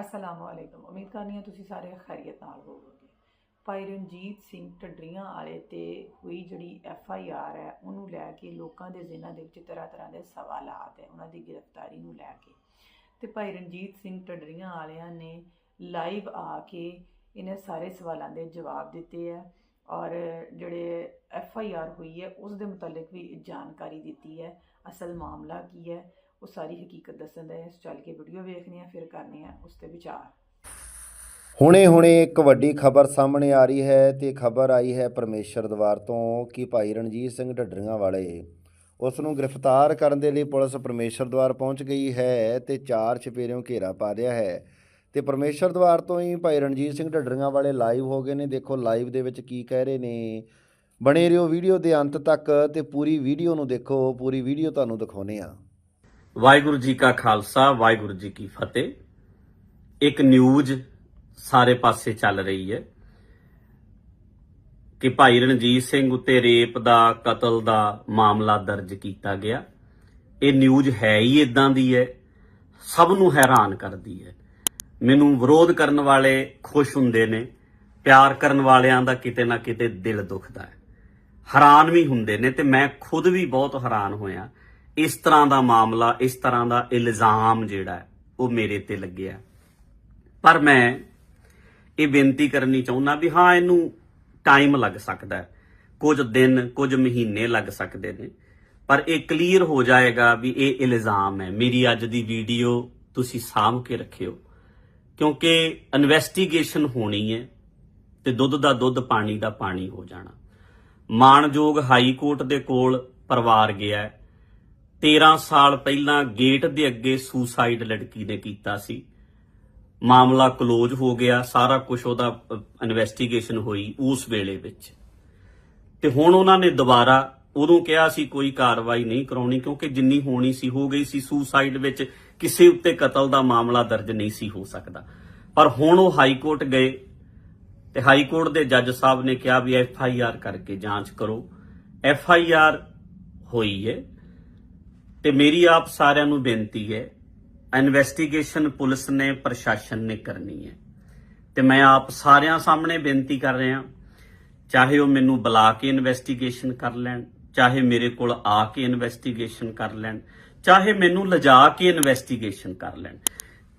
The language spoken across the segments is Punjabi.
ਅਸਲਾਮ ਵਾਲੇਕਮ ਉਮੀਦ ਕਰਨੀ ਹਾਂ ਤੁਸੀਂ ਸਾਰੇ ਖੈਰੀਅਤ ਨਾਲ ਹੋਵੋਗੇ। ਭਾਈ ਰਣਜੀਤ ਸਿੰਘ ਢੱਡਰੀਆਂ ਵਾਲੇ ਤੇ ਹੋਈ ਜਿਹੜੀ ਐਫ ਆਈ ਆਰ ਹੈ, ਉਹਨੂੰ ਲੈ ਕੇ ਲੋਕਾਂ ਦੇ ਜ਼ਿਹਨਾਂ ਦੇ ਵਿੱਚ ਤਰ੍ਹਾਂ ਤਰ੍ਹਾਂ ਦੇ ਸਵਾਲਾਤ ਹੈ। ਉਹਨਾਂ ਦੀ ਗ੍ਰਿਫਤਾਰੀ ਨੂੰ ਲੈ ਕੇ। ਤੇ ਭਾਈ ਰਣਜੀਤ ਸਿੰਘ ਢੱਡਰੀਆਂ ਵਾਲਿਆਂ ਨੇ ਲਾਈਵ ਆ ਕੇ ਇਹਨਾਂ ਸਾਰੇ ਸਵਾਲਾਂ ਦੇ ਜਵਾਬ ਦਿੱਤੇ ਹੈ ਔਰ ਜਿਹੜੇ ਐਫ ਆਈ ਆਰ ਹੋਈ ਹੈ, ਉਸ ਦੇ ਮੁਤਲਕ ਵੀ ਜਾਣਕਾਰੀ ਦਿੱਤੀ ਹੈ। ਅਸਲ ਮਾਮਲਾ ਕੀ ਹੈ? ਉਹ ਸਾਰੀ ਹਕੀਕਤ ਦੱਸਣ ਦਾ ਹੈ ਚੱਲ ਕੇ ਵੀਡੀਓ ਵੇਖਦੇ ਆ, ਫਿਰ ਕਰਨੀ ਆ ਉਸ ਤੇ ਵਿਚਾਰ। ਹੁਣੇ-ਹੁਣੇ ਇੱਕ ਵੱਡੀ ਖਬਰ ਸਾਹਮਣੇ ਆ ਰਹੀ ਹੈ ਤੇ ਖਬਰ ਆਈ ਹੈ ਪਰਮੇਸ਼ਰ ਦਵਾਰ ਤੋਂ ਕਿ ਭਾਈ ਰਣਜੀਤ ਸਿੰਘ ਢੱਡਰੀਆਂ ਵਾਲੇ ਉਸ ਨੂੰ ਗ੍ਰਿਫਤਾਰ ਕਰਨ ਦੇ ਲਈ ਪੁਲਿਸ ਪਰਮੇਸ਼ਰ ਦਵਾਰ ਪਹੁੰਚ ਗਈ ਹੈ ਤੇ ਚਾਰ ਚਪੇਰਿਓਂ ਘੇਰਾ ਪਾ ਰਿਹਾ ਹੈ। ਤੇ ਪਰਮੇਸ਼ਰ ਦਵਾਰ ਤੋਂ ਹੀ ਭਾਈ ਰਣਜੀਤ ਸਿੰਘ ਢੱਡਰੀਆਂ ਵਾਲੇ ਲਾਈਵ ਹੋ ਗਏ ਨੇ। ਦੇਖੋ ਲਾਈਵ ਦੇ ਵਿੱਚ ਕੀ ਕਹਿ ਰਹੇ ਨੇ। ਬਣੇ ਰਹੋ ਵੀਡੀਓ ਦੇ ਅੰਤ ਤੱਕ ਤੇ ਪੂਰੀ ਵੀਡੀਓ ਨੂੰ ਦੇਖੋ, ਪੂਰੀ ਵੀਡੀਓ ਤੁਹਾਨੂੰ ਦਿਖਾਉਨੇ ਆ ਵਾਹਿਗੁਰੂ ਜੀ ਕਾ ਖਾਲਸਾ, ਵਾਹਿਗੁਰੂ ਜੀ ਕੀ ਫਤਿਹ। ਇੱਕ ਨਿਊਜ਼ ਸਾਰੇ ਪਾਸੇ ਚੱਲ ਰਹੀ ਹੈ ਕਿ ਭਾਈ ਰਣਜੀਤ ਸਿੰਘ ਉੱਤੇ ਰੇਪ ਦਾ, ਕਤਲ ਦਾ ਮਾਮਲਾ ਦਰਜ ਕੀਤਾ ਗਿਆ। ਇਹ ਨਿਊਜ਼ ਹੈ ਹੀ ਇਦਾਂ ਦੀ ਹੈ, ਸਭ ਨੂੰ ਹੈਰਾਨ ਕਰਦੀ ਹੈ। ਮੈਨੂੰ ਵਿਰੋਧ ਕਰਨ ਵਾਲੇ ਖੁਸ਼ ਹੁੰਦੇ ਨੇ, ਪਿਆਰ ਕਰਨ ਵਾਲਿਆਂ ਦਾ ਕਿਤੇ ਨਾ ਕਿਤੇ ਦਿਲ ਦੁਖਦਾ ਹੈ। ਹੈਰਾਨ ਵੀ ਹੁੰਦੇ ਨੇ ਤੇ ਮੈਂ ਖੁਦ ਵੀ ਬਹੁਤ ਹੈਰਾਨ ਹੋਇਆ ਇਸ ਤਰ੍ਹਾਂ ਦਾ ਮਾਮਲਾ, ਇਸ ਤਰ੍ਹਾਂ ਦਾ ਇਲਜ਼ਾਮ ਜਿਹੜਾ ਉਹ ਮੇਰੇ ਤੇ ਲੱਗਿਆ। ਪਰ ਮੈਂ ਇਹ ਬੇਨਤੀ ਕਰਨੀ ਚਾਹੁੰਦਾ ਵੀ ਹਾਂ, ਇਹਨੂੰ ਟਾਈਮ ਲੱਗ ਸਕਦਾ ਕੁਝ ਦਿਨ, ਕੁਝ ਮਹੀਨੇ ਲੱਗ ਸਕਦੇ ਨੇ। ਪਰ ਇਹ ਕਲੀਅਰ ਹੋ ਜਾਏਗਾ ਵੀ ਇਹ ਇਲਜ਼ਾਮ ਹੈ। ਮੇਰੀ ਅੱਜ ਦੀ ਵੀਡੀਓ ਤੁਸੀਂ ਸਾਂਭ ਕੇ ਰੱਖਿਓ। ਕਿਉਂਕਿ ਇਨਵੈਸਟੀਗੇਸ਼ਨ ਹੋਣੀ ਹੈ ਤੇ ਦੁੱਧ ਦਾ ਦੁੱਧ, ਪਾਣੀ ਦਾ ਪਾਣੀ ਹੋ ਜਾਣਾ। ਮਾਣਯੋਗ ਹਾਈ ਕੋਰਟ ਦੇ ਕੋਲ ਪਰਿਵਾਰ ਗਿਆ ਹੈ। 13 ਸਾਲ ਪਹਿਲਾਂ ਗੇਟ ਦੇ ਅੱਗੇ ਸੁਸਾਈਡ ਲੜਕੀ ਨੇ ਕੀਤਾ ਸੀ। ਮਾਮਲਾ ਕਲੋਜ਼ ਹੋ ਗਿਆ, ਸਾਰਾ ਕੁਝ ਉਹਦਾ ਇਨਵੈਸਟੀਗੇਸ਼ਨ ਹੋਈ ਉਸ ਵੇਲੇ ਵਿੱਚ। ਤੇ ਹੁਣ ਉਹਨਾਂ ਨੇ ਦੁਬਾਰਾ ਉਦੋਂ ਕਿਹਾ ਸੀ, ਕੋਈ ਕਾਰਵਾਈ ਨਹੀਂ ਕਰਾਉਣੀ, ਕਿਉਂਕਿ ਜਿੰਨੀ ਹੋਣੀ ਸੀ, ਹੋ ਗਈ ਸੀ ਸੁਸਾਈਡ ਵਿੱਚ, ਕਿਸੇ ਉੱਤੇ ਕਤਲ ਦਾ ਮਾਮਲਾ ਦਰਜ ਨਹੀਂ ਸੀ ਹੋ ਸਕਦਾ। ਪਰ ਹੁਣ ਉਹ ਹਾਈ ਕੋਰਟ ਗਏ ਤੇ ਹਾਈ ਕੋਰਟ ਦੇ ਜੱਜ ਸਾਹਿਬ ਨੇ ਕਿਹਾ ਵੀ ਐਫ ਆਈ ਆਰ ਕਰਕੇ ਜਾਂਚ ਕਰੋ। ਐਫ ਆਈ ਆਰ ਹੋਈ ਹੈ ਤੇ ਮੇਰੀ ਆਪ ਸਾਰਿਆਂ ਨੂੰ ਬੇਨਤੀ ਹੈ ਇਨਵੈਸਟੀਗੇਸ਼ਨ ਪੁਲਿਸ ਨੇ, ਪ੍ਰਸ਼ਾਸਨ ਨੇ ਕਰਨੀ ਹੈ। ਤੇ ਮੈਂ ਆਪ ਸਾਰਿਆਂ ਸਾਹਮਣੇ ਬੇਨਤੀ ਕਰ ਰਿਹਾ, ਚਾਹੇ ਉਹ ਮੈਨੂੰ ਬੁਲਾ ਕੇ ਇਨਵੈਸਟੀਗੇਸ਼ਨ ਕਰ ਲੈਣ, ਚਾਹੇ ਮੇਰੇ ਕੋਲ ਆ ਕੇ ਇਨਵੈਸਟੀਗੇਸ਼ਨ ਕਰ ਲੈਣ, ਚਾਹੇ ਮੈਨੂੰ ਲਿਜਾ ਕੇ ਇਨਵੈਸਟੀਗੇਸ਼ਨ ਕਰ ਲੈਣ।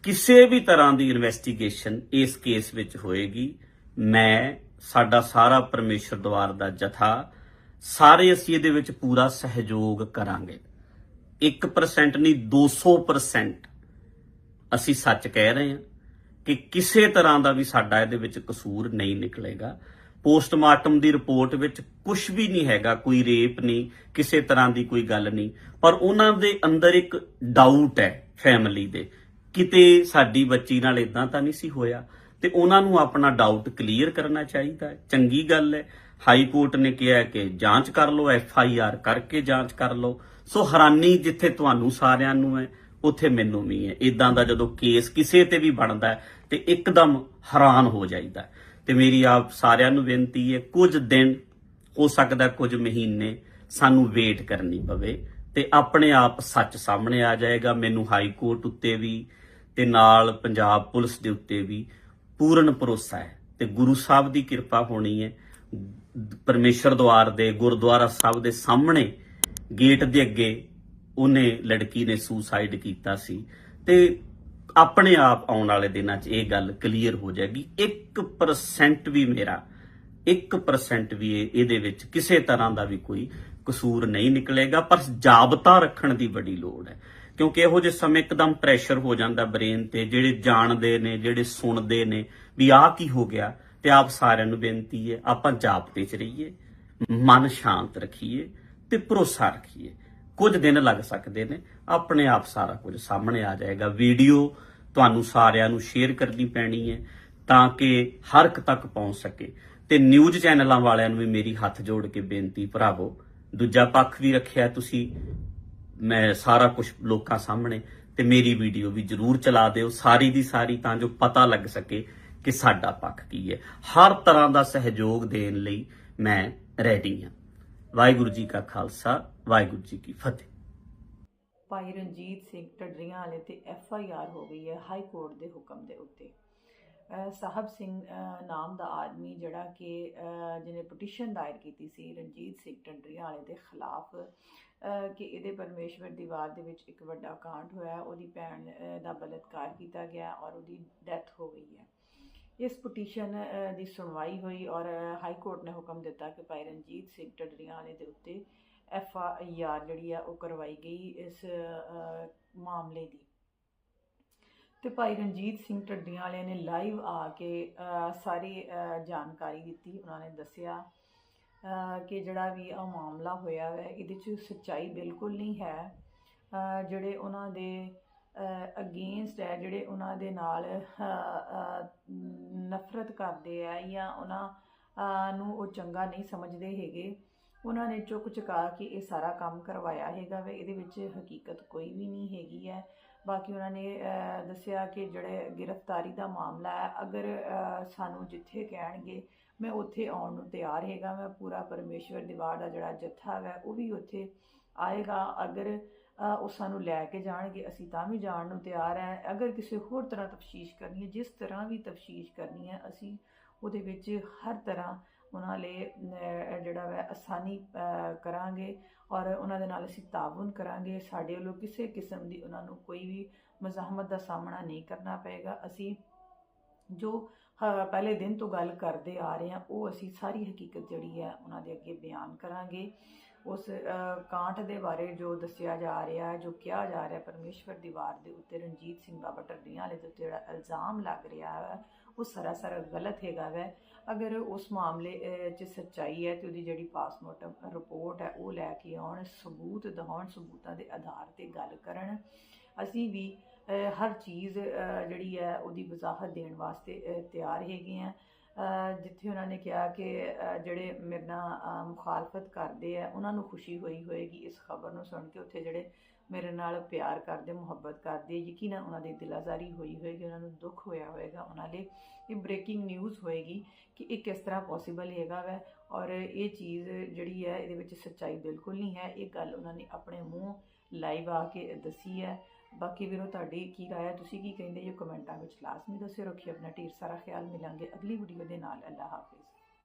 ਕਿਸੇ ਵੀ ਤਰ੍ਹਾਂ ਦੀ ਇਨਵੈਸਟੀਗੇਸ਼ਨ ਇਸ ਕੇਸ ਵਿੱਚ ਹੋਏਗੀ, ਮੈਂ ਸਾਡਾ ਸਾਰਾ ਪਰਮੇਸ਼ਰ ਦਵਾਰ ਦਾ ਜਥਾ, ਸਾਰੇ ਅਸੀਂ ਇਹਦੇ ਵਿੱਚ ਪੂਰਾ ਸਹਿਯੋਗ ਕਰਾਂਗੇ। 1% ਨਹੀਂ 200% ਅਸੀਂ ਸੱਚ ਕਹਿ ਰਹੇ ਹਾਂ ਕਿ ਕਿਸੇ ਤਰ੍ਹਾਂ ਦਾ ਵੀ ਸਾਡਾ ਇਹਦੇ ਵਿੱਚ ਕਸੂਰ ਨਹੀਂ ਨਿਕਲੇਗਾ। ਪੋਸਟਮਾਰਟਮ ਦੀ ਰਿਪੋਰਟ ਵਿੱਚ ਕੁਝ ਵੀ ਨਹੀਂ ਹੈਗਾ, ਕੋਈ ਰੇਪ ਨਹੀਂ, ਕਿਸੇ ਤਰ੍ਹਾਂ ਦੀ ਕੋਈ ਗੱਲ ਨਹੀਂ। ਪਰ ਉਹਨਾਂ ਦੇ ਅੰਦਰ ਇੱਕ ਡਾਊਟ ਹੈ ਫੈਮਿਲੀ ਦੇ। ਕਿਤੇ ਸਾਡੀ ਬੱਚੀ ਨਾਲ ਇਦਾਂ ਤਾਂ ਨਹੀਂ ਸੀ ਹੋਇਆ ਤੇ ਉਹਨਾਂ ਨੂੰ ਆਪਣਾ ਡਾਊਟ ਕਲੀਅਰ ਕਰਨਾ ਚਾਹੀਦਾ ਚੰਗੀ ਗੱਲ ਹੈ। ਹਾਈ ਕੋਰਟ ਨੇ ਕਿਹਾ ਕਿ ਜਾਂਚ ਕਰ ਲਓ ਐਫ ਆਈ ਆਰ ਕਰਕੇ ਜਾਂਚ ਕਰ ਲਓ। ਸੋ ਹੈਰਾਨੀ ਜਿੱਥੇ ਤੁਹਾਨੂੰ ਸਾਰਿਆਂ ਨੂੰ ਹੈ, ਉੱਥੇ ਮੈਨੂੰ ਵੀ ਹੈ। ਇਦਾਂ ਦਾ ਜਦੋਂ ਕੇਸ ਕਿਸੇ ਤੇ ਵੀ ਬਣਦਾ ਹੈ, ਤੇ ਇੱਕਦਮ ਹੈਰਾਨ ਹੋ ਜਾਈਦਾ ਹੈ। ਤੇ ਮੇਰੀ ਆਪ ਸਾਰਿਆਂ ਨੂੰ ਬੇਨਤੀ ਹੈ, ਕੁਝ ਦਿਨ ਹੋ ਸਕਦਾ ਕੁਝ ਮਹੀਨੇ ਸਾਨੂੰ ਵੇਟ ਕਰਨੀ ਪਵੇ ਤੇ ਆਪਣੇ ਆਪ ਸੱਚ ਸਾਹਮਣੇ ਆ ਜਾਏਗਾ। ਮੈਨੂੰ ਹਾਈ ਕੋਰਟ ਉੱਤੇ ਵੀ ਤੇ ਨਾਲ ਪੰਜਾਬ ਪੁਲਿਸ ਦੇ ਉੱਤੇ ਵੀ ਪੂਰਨ ਭਰੋਸਾ ਹੈ ਤੇ ਗੁਰੂ ਸਾਹਿਬ ਦੀ ਕਿਰਪਾ ਹੋਣੀ ਹੈ। ਪਰਮੇਸ਼ਰ ਦਵਾਰ ਦੇ, ਗੁਰਦੁਆਰਾ ਸਾਹਿਬ ਦੇ ਸਾਹਮਣੇ ਗੇਟ ਦੇ ਅੱਗੇ ਉਹਨੇ ਲੜਕੀ ਨੇ ਸੁਸਾਈਡ ਕੀਤਾ ਸੀ ਤੇ ਆਪਣੇ ਆਪ ਆਉਣ ਵਾਲੇ ਦਿਨਾਂ 'ਚ ਇਹ ਗੱਲ ਕਲੀਅਰ ਹੋ ਜਾਏਗੀ। 1% ਵੀ ਮੇਰਾ 1% ਵੀ ਇਹਦੇ ਵਿੱਚ ਕਿਸੇ ਤਰ੍ਹਾਂ ਦਾ ਵੀ ਕੋਈ ਕਸੂਰ ਨਹੀਂ ਨਿਕਲੇਗਾ, ਪਰ ਜਾਬਤਾ ਰੱਖਣ ਦੀ ਬੜੀ ਲੋੜ ਹੈ। ਕਿਉਂਕਿ ਇਹੋ ਜਿਹੇ ਸਮੇਂ ਇੱਕਦਮ ਪ੍ਰੈਸ਼ਰ ਹੋ ਜਾਂਦਾ ਬ੍ਰੇਨ ਤੇ, ਜਿਹੜੇ ਜਾਣਦੇ ਨੇ, ਜਿਹੜੇ ਸੁਣਦੇ ਨੇ ਵੀ ਆਹ ਕੀ ਹੋ ਗਿਆ ਤੇ ਆਪ ਸਾਰਿਆਂ ਨੂੰ ਬੇਨਤੀ ਹੈ, ਆਪਾਂ ਜਾਬਤੇ 'ਚ ਰਹੀਏ, ਮਨ ਸ਼ਾਂਤ ਰੱਖੀਏ। ਤੇ ਭਰੋਸਾ ਰੱਖੀਏ। ਕੁਝ ਦਿਨ ਲੱਗ ਸਕਦੇ ਨੇ। ਆਪਣੇ ਆਪ ਸਾਰਾ ਕੁਝ ਸਾਹਮਣੇ ਆ ਜਾਏਗਾ। ਵੀਡੀਓ ਤੁਹਾਨੂੰ ਸਾਰਿਆਂ ਨੂੰ ਸ਼ੇਅਰ ਕਰਨੀ ਪੈਣੀ ਹੈ ਤਾਂ ਕਿ ਹਰ ਇੱਕ ਤੱਕ ਪਹੁੰਚ ਸਕੇ। ਤੇ ਨਿਊਜ਼ ਚੈਨਲਾਂ ਵਾਲਿਆਂ ਨੂੰ ਵੀ ਮੇਰੀ ਹੱਥ ਜੋੜ ਕੇ ਬੇਨਤੀ, ਭਰਾਵੋ, ਦੂਜਾ ਪੱਖ ਵੀ ਰੱਖਿਆ ਤੁਸੀਂ, ਮੈਂ ਸਾਰਾ ਕੁਝ ਲੋਕਾਂ ਸਾਹਮਣੇ, ਤੇ ਮੇਰੀ ਵੀਡੀਓ ਵੀ ਜਰੂਰ ਚਲਾ ਦਿਓ ਸਾਰੀ ਦੀ ਸਾਰੀ ਤਾਂ ਜੋ ਪਤਾ ਲੱਗ ਸਕੇ ਕਿ ਸਾਡਾ ਪੱਖ ਕੀ ਹੈ। ਹਰ ਤਰ੍ਹਾਂ ਦਾ ਸਹਿਯੋਗ ਦੇਣ ਲਈ ਮੈਂ ਰੈਡੀ ਹਾਂ। ਵਾਹਿਗੁਰੂ ਜੀ ਕਾ ਖਾਲਸਾ, ਵਾਹਿਗੁਰੂ ਜੀ ਕੀ ਫਤਿਹ। ਭਾਈ ਰਣਜੀਤ ਸਿੰਘ ਟੱਡਰੀਆਂ ਵਾਲੇ ਤੇ ਐਫ ਆਈ ਆਰ ਹੋ ਗਈ ਹੈ ਹਾਈ ਕੋਰਟ ਦੇ ਹੁਕਮ ਦੇ ਉੱਤੇ। ਸਾਹਿਬ ਸਿੰਘ ਨਾਮ ਦਾ ਆਦਮੀ ਜਿਹੜਾ ਕਿ ਜਿਹਨੇ ਪਟੀਸ਼ਨ ਦਾਇਰ ਕੀਤੀ ਸੀ ਰਣਜੀਤ ਸਿੰਘ ਟੰਡਰੀਆਂ ਵਾਲੇ ਦੇ ਖਿਲਾਫ ਕਿ ਇਹਦੇ ਪਰਮੇਸ਼ਵਰ ਦੀਵਾਰ ਦੇ ਵਿੱਚ ਇੱਕ ਵੱਡਾ ਕਾਂਡ ਹੋਇਆ, ਉਹਦੀ ਭੈਣ ਦਾ ਬਲਾਤਕਾਰ ਕੀਤਾ ਗਿਆ ਔਰ ਉਹਦੀ ਡੈਥ ਹੋ ਗਈ ਹੈ। ਇਸ ਪਟੀਸ਼ਨ ਦੀ ਸੁਣਵਾਈ ਹੋਈ ਔਰ ਹਾਈ ਕੋਰਟ ਨੇ ਹੁਕਮ ਦਿੱਤਾ ਕਿ ਭਾਈ ਰਣਜੀਤ ਸਿੰਘ ਟੱਡਰੀਆਂ ਵਾਲੇ ਦੇ ਉੱਤੇ ਐਫ ਆਈ ਆਰ ਜਿਹੜੀ ਆ, ਉਹ ਕਰਵਾਈ ਗਈ ਇਸ ਮਾਮਲੇ ਦੀ। ਤੇ ਭਾਈ ਰਣਜੀਤ ਸਿੰਘ ਢੱਡੀਆਂ ਵਾਲਿਆਂ ਨੇ ਲਾਈਵ ਆ ਕੇ ਸਾਰੀ ਜਾਣਕਾਰੀ ਦਿੱਤੀ। ਉਹਨਾਂ ਨੇ ਦੱਸਿਆ ਕਿ ਜਿਹੜਾ ਵੀ ਇਹ ਮਾਮਲਾ ਹੋਇਆ ਹੈ ਇਹਦੇ 'ਚ ਸੱਚਾਈ ਬਿਲਕੁਲ ਨਹੀਂ ਹੈ। ਜਿਹੜੇ ਉਹਨਾਂ ਦੇ ਅਗੇਂਸਟ ਹੈ, ਜਿਹੜੇ ਉਹਨਾਂ ਦੇ ਨਾਲ ਨਫ਼ਰਤ ਕਰਦੇ ਆ ਜਾਂ ਉਹਨਾਂ ਨੂੰ ਉਹ ਚੰਗਾ ਨਹੀਂ ਸਮਝਦੇ ਹੈਗੇ, ਉਹਨਾਂ ਨੇ ਚੁੱਕ ਚੁਕਾ ਕੇ ਇਹ ਸਾਰਾ ਕੰਮ ਕਰਵਾਇਆ ਹੈਗਾ ਵੇ। ਇਹਦੇ ਵਿੱਚ ਹਕੀਕਤ ਕੋਈ ਵੀ ਨਹੀਂ ਹੈਗੀ ਹੈ। ਬਾਕੀ ਉਹਨਾਂ ਨੇ ਦੱਸਿਆ ਕਿ ਜਿਹੜੇ ਗ੍ਰਿਫਤਾਰੀ ਦਾ ਮਾਮਲਾ ਹੈ, ਅਗਰ ਸਾਨੂੰ ਜਿੱਥੇ ਕਹਿਣਗੇ, ਮੈਂ ਉੱਥੇ ਆਉਣ ਨੂੰ ਤਿਆਰ ਹੈਗਾ, ਮੈਂ ਪੂਰਾ ਪਰਮੇਸ਼ਵਰ ਦੀਵਾਰ ਦਾ ਜਿਹੜਾ ਜੱਥਾ ਹੈ ਉਹ ਵੀ ਉੱਥੇ ਆਏਗਾ। ਅਗਰ ਉਹ ਸਾਨੂੰ ਲੈ ਕੇ ਜਾਣਗੇ, ਅਸੀਂ ਤਾਂ ਵੀ ਜਾਣ ਨੂੰ ਤਿਆਰ ਹੈ ਅਗਰ ਕਿਸੇ ਹੋਰ ਤਰ੍ਹਾਂ ਤਫਸੀਸ਼ ਕਰਨੀ ਹੈ ਜਿਸ ਤਰ੍ਹਾਂ ਵੀ ਤਫਸੀਸ਼ ਕਰਨੀ ਹੈ ਅਸੀਂ ਉਹਦੇ ਵਿੱਚ ਹਰ ਤਰ੍ਹਾਂ ਉਹਨਾਂ ਲਈ ਜਿਹੜਾ ਵੈ, ਆਸਾਨੀ ਕਰਾਂਗੇ ਔਰ ਉਹਨਾਂ ਦੇ ਨਾਲ ਅਸੀਂ ਤਾਵੁਨ ਕਰਾਂਗੇ। ਸਾਡੇ ਵੱਲੋਂ ਕਿਸੇ ਕਿਸਮ ਦੀ ਉਹਨਾਂ ਨੂੰ ਕੋਈ ਵੀ ਮਜ਼ਾਹਮਤ ਦਾ ਸਾਹਮਣਾ ਨਹੀਂ ਕਰਨਾ ਪਏਗਾ। ਅਸੀਂ ਜੋ ਹ- ਪਹਿਲੇ ਦਿਨ ਤੋਂ ਗੱਲ ਕਰਦੇ ਆ ਰਹੇ ਹਾਂ ਉਹ ਅਸੀਂ ਸਾਰੀ ਹਕੀਕਤ ਜਿਹੜੀ ਹੈ ਉਹਨਾਂ ਦੇ ਅੱਗੇ ਬਿਆਨ ਕਰਾਂਗੇ। ਉਸ ਅ, ਕਾਂਟ ਦੇ ਬਾਰੇ ਜੋ ਦੱਸਿਆ ਜਾ ਰਿਹਾ ਜੋ ਕਿਹਾ ਜਾ ਰਿਹਾ ਪਰਮੇਸ਼ਵਰ ਦੀਵਾਰ ਦੇ ਉੱਤੇ ਰਣਜੀਤ ਸਿੰਘ ਬਾਬਾ ਟੱਡੀਆਂ ਵਾਲੇ ਦੇ ਉੱਤੇ ਜਿਹੜਾ ਇਲਜ਼ਾਮ ਲੱਗ ਰਿਹਾ ਹੈ ਉਹ ਸਰਾਸਰ ਗਲਤ ਹੈਗਾ ਵੈ। ਅਗਰ ਉਸ ਮਾਮਲੇ 'ਚ ਸੱਚਾਈ ਹੈ ਤੇ ਉਹਦੀ ਜਿਹੜੀ ਪਾਸਮੋਰਟਮ ਰਿਪੋਰਟ ਹੈ ਉਹ ਲੈ ਕੇ ਆਉਣ ਸਬੂਤ ਦਿਖਾਉਣ ਸਬੂਤਾਂ ਦੇ ਆਧਾਰ ਤੇ ਗੱਲ ਕਰਨ ਅਸੀਂ ਵੀ ਹਰ ਚੀਜ਼ ਜਿਹੜੀ ਹੈ ਉਹਦੀ ਵਜ਼ਾਹਤ ਦੇਣ ਵਾਸਤੇ ਤਿਆਰ ਹੈਗੇ ਆ ਜਿੱਥੇ ਉਹਨਾਂ ਨੇ ਕਿਹਾ ਕਿ ਜਿਹੜੇ ਮੇਰੇ ਨਾਲ ਮੁਖਾਲਫਤ ਕਰਦੇ ਆ, ਉਹਨਾਂ ਨੂੰ ਖੁਸ਼ੀ ਹੋਈ ਹੋਏਗੀ ਇਸ ਖਬਰ ਨੂੰ ਸੁਣ ਕੇ, ਉੱਥੇ ਜਿਹੜੇ ਮੇਰੇ ਨਾਲ ਪਿਆਰ ਕਰਦੇ, ਮੁਹੱਬਤ ਕਰਦੇ ਯਕੀਨਨ ਉਹਨਾਂ ਦੀ ਦਿਲਾਜ਼ਾਰੀ ਹੋਈ ਹੋਏਗੀ, ਉਹਨਾਂ ਨੂੰ ਦੁੱਖ ਹੋਇਆ ਹੋਏਗਾ, ਉਹਨਾਂ ਲਈ ਇਹ ਬ੍ਰੇਕਿੰਗ ਨਿਊਜ਼ ਹੋਏਗੀ ਕਿ ਇਹ ਕਿਸ ਤਰ੍ਹਾਂ ਪੋਸੀਬਲ ਹੈਗਾ ਵੈ। ਔਰ ਇਹ ਚੀਜ਼ ਜਿਹੜੀ ਹੈ, ਇਹਦੇ ਵਿੱਚ ਸੱਚਾਈ ਬਿਲਕੁਲ ਨਹੀਂ ਹੈ। ਇਹ ਗੱਲ ਉਹਨਾਂ ਨੇ ਆਪਣੇ ਮੂੰਹ ਲਾਈਵ ਆ ਕੇ ਦੱਸੀ ਹੈ। ਬਾਕੀ ਵੀਰੋ, ਤੁਹਾਡੀ ਕੀ ਰਾਏ ਹੈ ਤੁਸੀਂ ਕੀ ਕਹਿੰਦੇ? ਜੋ ਕਮੈਂਟਾਂ ਵਿੱਚ ਲਾਜ਼ਮੀ ਦੱਸਿਓ, ਰੱਖਿਓ ਆਪਣਾ ਢੇਰ ਸਾਰਾ ਖਿਆਲ। ਮਿਲਾਂਗੇ ਅਗਲੀ ਵੀਡੀਓ ਦੇ ਨਾਲ। ਅੱਲਾ ਹਾਫਿਜ਼।